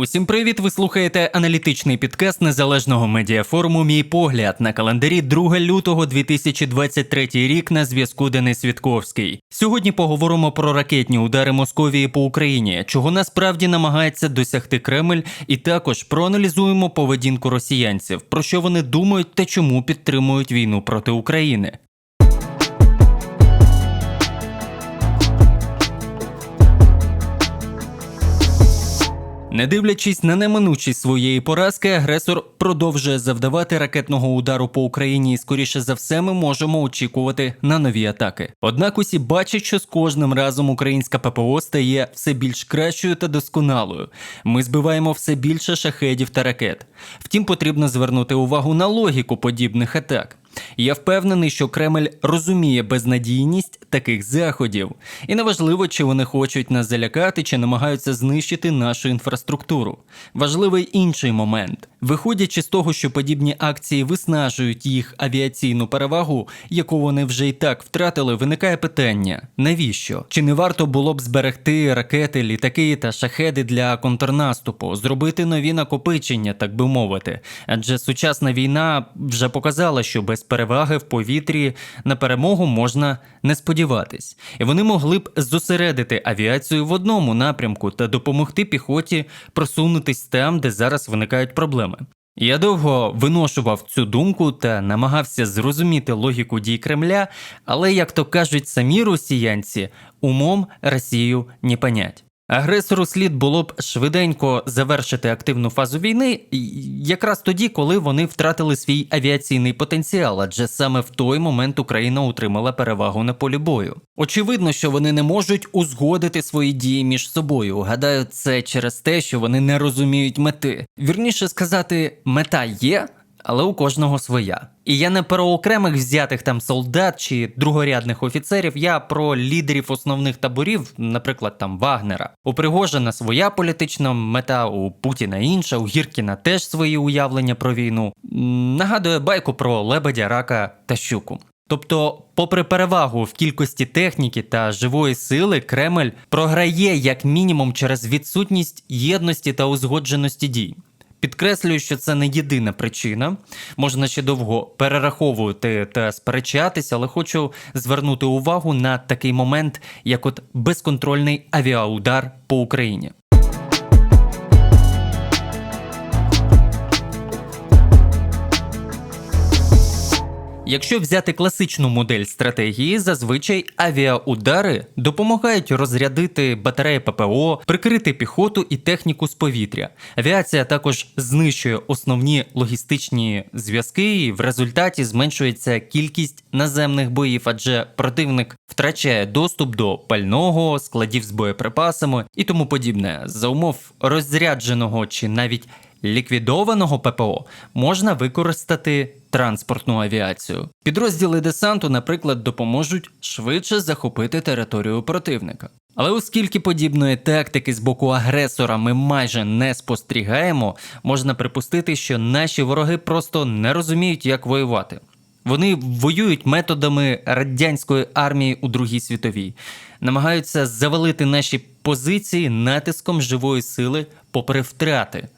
Усім привіт! Ви слухаєте аналітичний підкаст незалежного медіафоруму Мій погляд на календарі 2 лютого 2023 рік на зв'язку Денис Вітковський. Сьогодні поговоримо про ракетні удари Московії по Україні, чого насправді намагається досягти Кремль, і також проаналізуємо поведінку росіянців, про що вони думають та чому підтримують війну проти України. Не дивлячись на неминучість своєї поразки, агресор продовжує завдавати ракетного удару по Україні, і скоріше за все, ми можемо очікувати на нові атаки. Однак усі бачать, що з кожним разом українська ППО стає все більш кращою та досконалою. Ми збиваємо все більше шахедів та ракет. Втім, потрібно звернути увагу на логіку подібних атак. Я впевнений, що Кремль розуміє безнадійність таких заходів, і неважливо, чи вони хочуть нас залякати, чи намагаються знищити нашу інфраструктуру. Важливий інший момент. Виходячи з того, що подібні акції виснажують їх авіаційну перевагу, яку вони вже і так втратили, виникає питання: навіщо? Чи не варто було б зберегти ракети, літаки та шахеди для контрнаступу, зробити нові накопичення, так би мовити? Адже сучасна війна вже показала, що без переваги в повітрі на перемогу можна не сподіватись, і вони могли б зосередити авіацію в одному напрямку та допомогти піхоті просунутись там, де зараз виникають проблеми. Я довго виношував цю думку та намагався зрозуміти логіку дій Кремля, але, як то кажуть самі росіянці, умом Росію не понять. Агресору слід було б швиденько завершити активну фазу війни, якраз тоді, коли вони втратили свій авіаційний потенціал, адже саме в той момент Україна утримала перевагу на полі бою. Очевидно, що вони не можуть узгодити свої дії між собою. Гадаю, це через те, що вони не розуміють мети. Вірніше сказати, мета є але у кожного своя. І я не про окремих взятих там солдат чи другорядних офіцерів, я про лідерів основних таборів, наприклад, там Вагнера. У Пригожина своя політична мета, у Путіна інша, у Гіркіна теж свої уявлення про війну. Нагадує байку про лебедя, рака та щуку. Тобто, попри перевагу в кількості техніки та живої сили, Кремль програє як мінімум через відсутність єдності та узгодженості дій. Підкреслюю, що це не єдина причина. Можна ще довго перераховувати та сперечатися, але хочу звернути увагу на такий момент, як от безконтрольний авіаудар по Україні. Якщо взяти класичну модель стратегії, зазвичай авіаудари допомагають розрядити батареї ППО, прикрити піхоту і техніку з повітря. Авіація також знищує основні логістичні зв'язки, і в результаті зменшується кількість наземних боїв, адже противник втрачає доступ до пального, складів з боєприпасами і тому подібне за умов розрядженого чи навіть ліквідованого ППО можна використати транспортну авіацію. Підрозділи десанту, наприклад, допоможуть швидше захопити територію противника. Але оскільки подібної тактики з боку агресора ми майже не спостерігаємо, можна припустити, що наші вороги просто не розуміють, як воювати. Вони воюють методами радянської армії у Другій світовій, намагаються завалити наші позиції натиском живої сили попри втрати.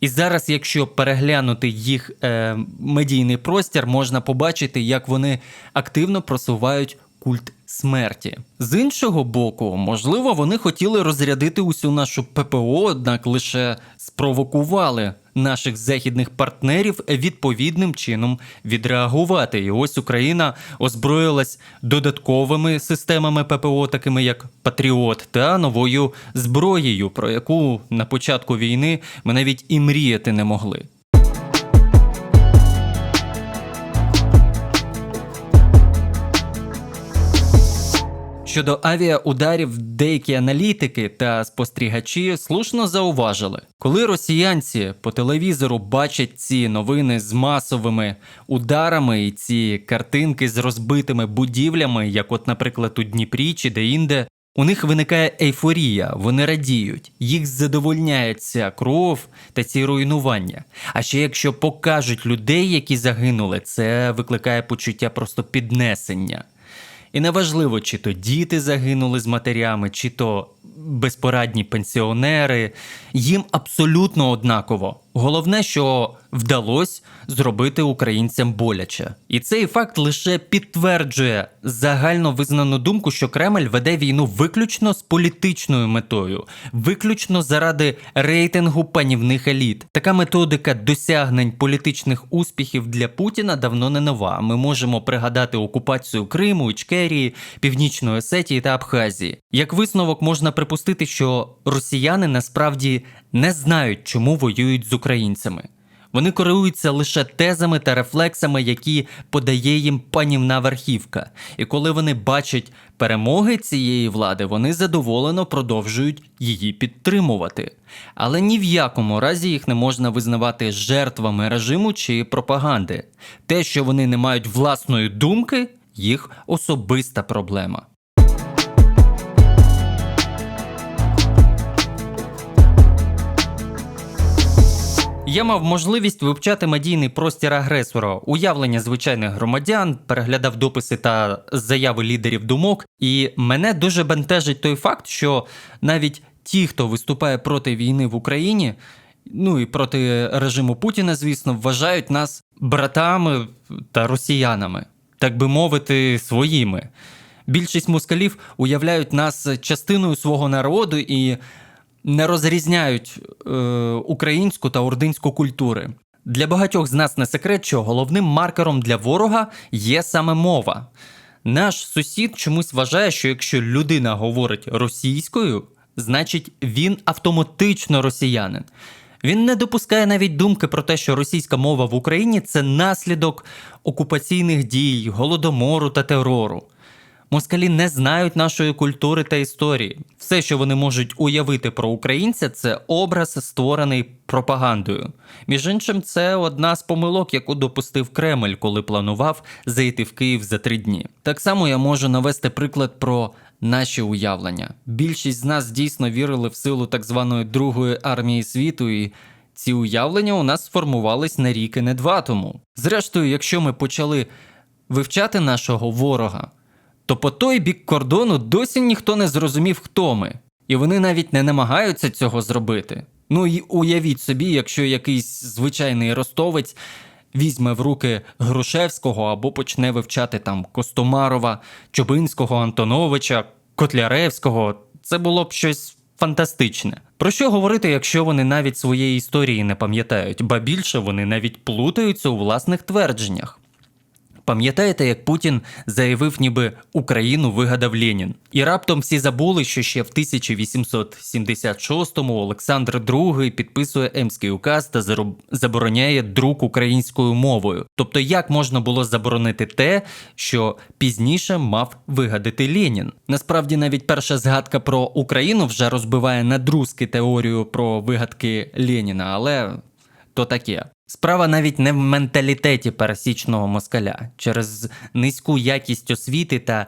І зараз, якщо переглянути їх е, медійний простір, можна побачити, як вони активно просувають культ смерті. З іншого боку, можливо, вони хотіли розрядити усю нашу ППО, однак лише спровокували наших західних партнерів відповідним чином відреагувати. І ось Україна озброїлась додатковими системами ППО, такими як Патріот, та новою зброєю, про яку на початку війни ми навіть і мріяти не могли. Щодо авіаударів, деякі аналітики та спостерігачі слушно зауважили, коли росіянці по телевізору бачать ці новини з масовими ударами і ці картинки з розбитими будівлями, як, от, наприклад, у Дніпрі чи де-інде, у них виникає ейфорія, вони радіють, їх задовольняє ця кров та ці руйнування. А ще якщо покажуть людей, які загинули, це викликає почуття просто піднесення. І неважливо, чи то діти загинули з матерями, чи то безпорадні пенсіонери. Їм абсолютно однаково. Головне, що вдалося зробити українцям боляче. І цей факт лише підтверджує загально визнану думку, що Кремль веде війну виключно з політичною метою, виключно заради рейтингу панівних еліт. Така методика досягнень політичних успіхів для Путіна давно не нова. Ми можемо пригадати окупацію Криму, Ічкерії, Північної Осетії та Абхазії. Як висновок можна припустити, що росіяни насправді не знають, чому воюють з українцями. Вони керуються лише тезами та рефлексами, які подає їм панівна верхівка. І коли вони бачать перемоги цієї влади, вони задоволено продовжують її підтримувати. Але ні в якому разі їх не можна визнавати жертвами режиму чи пропаганди. Те, що вони не мають власної думки, їх особиста проблема. Я мав можливість вивчати медійний простір агресора, уявлення звичайних громадян, переглядав дописи та заяви лідерів думок, і мене дуже бентежить той факт, що навіть ті, хто виступає проти війни в Україні, ну і проти режиму Путіна, звісно, вважають нас братами та росіянами, так би мовити, своїми. Більшість москалів уявляють нас частиною свого народу і не розрізняють е, українську та ординську культури. Для багатьох з нас не секрет, що головним маркером для ворога є саме мова. Наш сусід чомусь вважає, що якщо людина говорить російською, значить він автоматично росіянин. Він не допускає навіть думки про те, що російська мова в Україні це наслідок окупаційних дій, голодомору та терору. Москалі не знають нашої культури та історії. Все, що вони можуть уявити про українця, це образ, створений пропагандою. Між іншим, це одна з помилок, яку допустив Кремль, коли планував зайти в Київ за три дні. Так само я можу навести приклад про наші уявлення. Більшість з нас дійсно вірили в силу так званої Другої армії світу і. Ці уявлення у нас сформувались не рік і не два тому. Зрештою, якщо ми почали вивчати нашого ворога, то по той бік кордону досі ніхто не зрозумів, хто ми, і вони навіть не намагаються цього зробити. Ну і уявіть собі, якщо якийсь звичайний ростовець візьме в руки Грушевського або почне вивчати там Костомарова, Чубинського, Антоновича, Котляревського, це було б щось фантастичне. Про що говорити, якщо вони навіть своєї історії не пам'ятають, ба більше вони навіть плутаються у власних твердженнях. Пам'ятаєте, як Путін заявив, ніби Україну вигадав Ленін? І раптом всі забули, що ще в 1876-му Олександр II підписує Емський указ та забороняє друк українською мовою. Тобто, як можна було заборонити те, що пізніше мав вигадати Ленін? Насправді, навіть перша згадка про Україну вже розбиває надрузки теорію про вигадки Леніна, але то таке. Справа навіть не в менталітеті пересічного москаля через низьку якість освіти та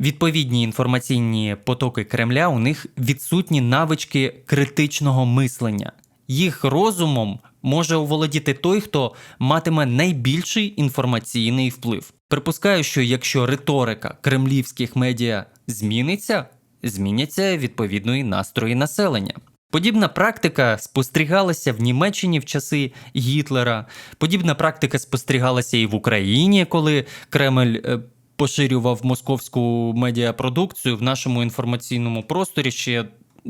відповідні інформаційні потоки Кремля. У них відсутні навички критичного мислення. Їх розумом може оволодіти той, хто матиме найбільший інформаційний вплив. Припускаю, що якщо риторика кремлівських медіа зміниться, зміняться відповідно і настрої населення. Подібна практика спостерігалася в Німеччині в часи Гітлера. Подібна практика спостерігалася і в Україні, коли Кремль е, поширював московську медіапродукцію в нашому інформаційному просторі ще.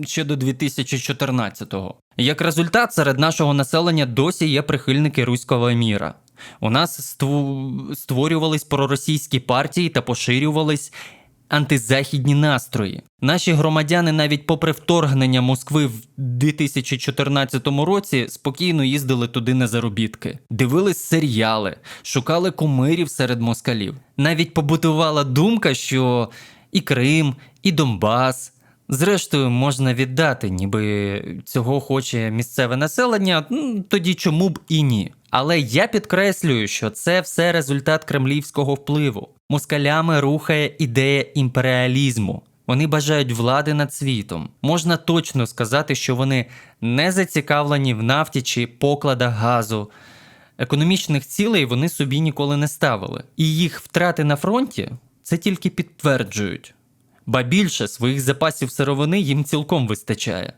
Ще до 2014-го. Як результат, серед нашого населення досі є прихильники руського міра. У нас створювались проросійські партії та поширювались антизахідні настрої. Наші громадяни, навіть попри вторгнення Москви в 2014 році, спокійно їздили туди на заробітки, дивились серіали, шукали кумирів серед москалів. Навіть побутувала думка, що і Крим, і Донбас. Зрештою, можна віддати, ніби цього хоче місцеве населення, тоді чому б і ні. Але я підкреслюю, що це все результат кремлівського впливу. Москалями рухає ідея імперіалізму. Вони бажають влади над світом. Можна точно сказати, що вони не зацікавлені в нафті чи покладах газу. Економічних цілей вони собі ніколи не ставили. І їх втрати на фронті це тільки підтверджують. Ба більше своїх запасів сировини їм цілком вистачає.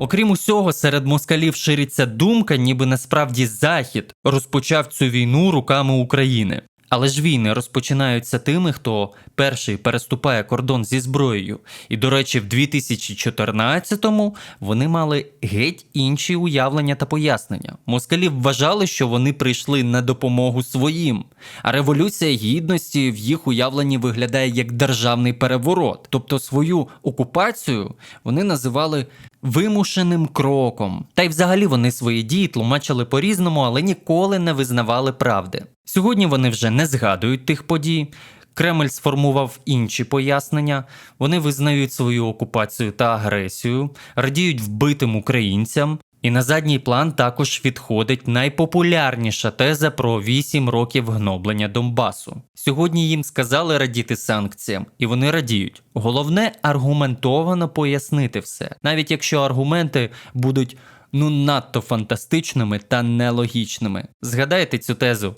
Окрім усього, серед москалів шириться думка, ніби насправді Захід розпочав цю війну руками України. Але ж війни розпочинаються тими, хто перший переступає кордон зі зброєю. І, до речі, в 2014-му вони мали геть інші уявлення та пояснення. Москалі вважали, що вони прийшли на допомогу своїм. А революція гідності в їх уявленні виглядає як державний переворот. Тобто свою окупацію вони називали вимушеним кроком. Та й взагалі вони свої дії тлумачили по-різному, але ніколи не визнавали правди. Сьогодні вони вже не згадують тих подій. Кремль сформував інші пояснення. Вони визнають свою окупацію та агресію, радіють вбитим українцям. І на задній план також відходить найпопулярніша теза про 8 років гноблення Донбасу. Сьогодні їм сказали радіти санкціям, і вони радіють. Головне аргументовано пояснити все, навіть якщо аргументи будуть ну надто фантастичними та нелогічними. Згадайте цю тезу.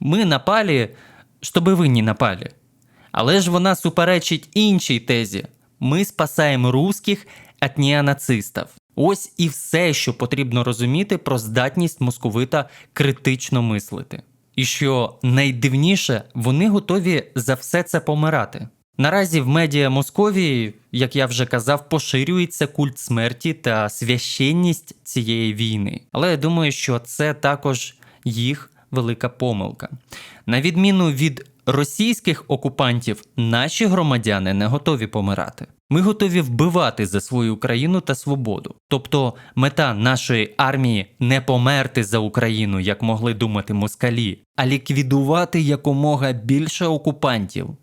Ми напалі, щоби ви не напали. Але ж вона суперечить іншій тезі. Ми спасаємо русських неонацистів. Ось і все, що потрібно розуміти про здатність московита критично мислити. І що найдивніше, вони готові за все це помирати. Наразі в медіа Московії, як я вже казав, поширюється культ смерті та священність цієї війни. Але я думаю, що це також їх велика помилка. На відміну від російських окупантів, наші громадяни не готові помирати. Ми готові вбивати за свою країну та свободу. Тобто мета нашої армії не померти за Україну, як могли думати москалі, а ліквідувати якомога більше окупантів.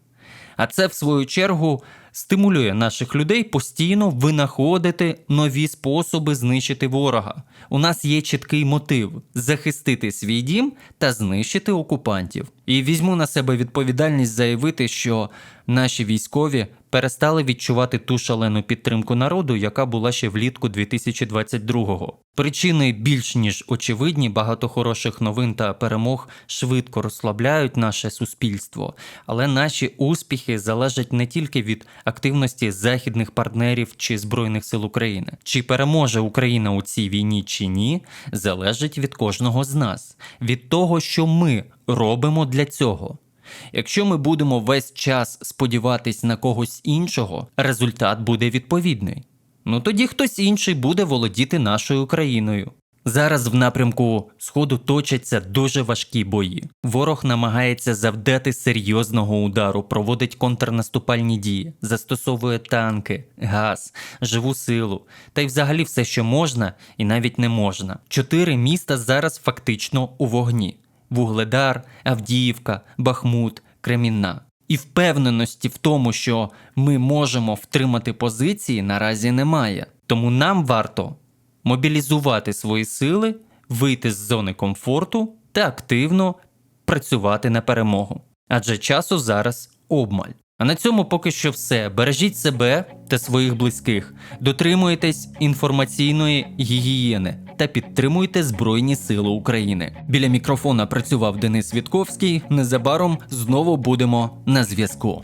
А це, в свою чергу, стимулює наших людей постійно винаходити нові способи знищити ворога. У нас є чіткий мотив захистити свій дім та знищити окупантів. І візьму на себе відповідальність заявити, що наші військові перестали відчувати ту шалену підтримку народу, яка була ще влітку 2022-го. Причини більш ніж очевидні, багато хороших новин та перемог швидко розслабляють наше суспільство, але наші успіхи залежать не тільки від активності західних партнерів чи збройних сил України. Чи переможе Україна у цій війні чи ні, залежить від кожного з нас, від того, що ми робимо для цього. Якщо ми будемо весь час сподіватись на когось іншого, результат буде відповідний. Ну тоді хтось інший буде володіти нашою країною. Зараз в напрямку Сходу точаться дуже важкі бої. Ворог намагається завдати серйозного удару, проводить контрнаступальні дії, застосовує танки, газ, живу силу та й взагалі все, що можна і навіть не можна. Чотири міста зараз фактично у вогні: Вугледар, Авдіївка, Бахмут, Кремінна. І впевненості в тому, що ми можемо втримати позиції, наразі немає. Тому нам варто мобілізувати свої сили, вийти з зони комфорту та активно працювати на перемогу. Адже часу зараз обмаль. А на цьому поки що все. Бережіть себе та своїх близьких, дотримуйтесь інформаційної гігієни та підтримуйте Збройні Сили України. Біля мікрофона працював Денис Вітковський. Незабаром знову будемо на зв'язку.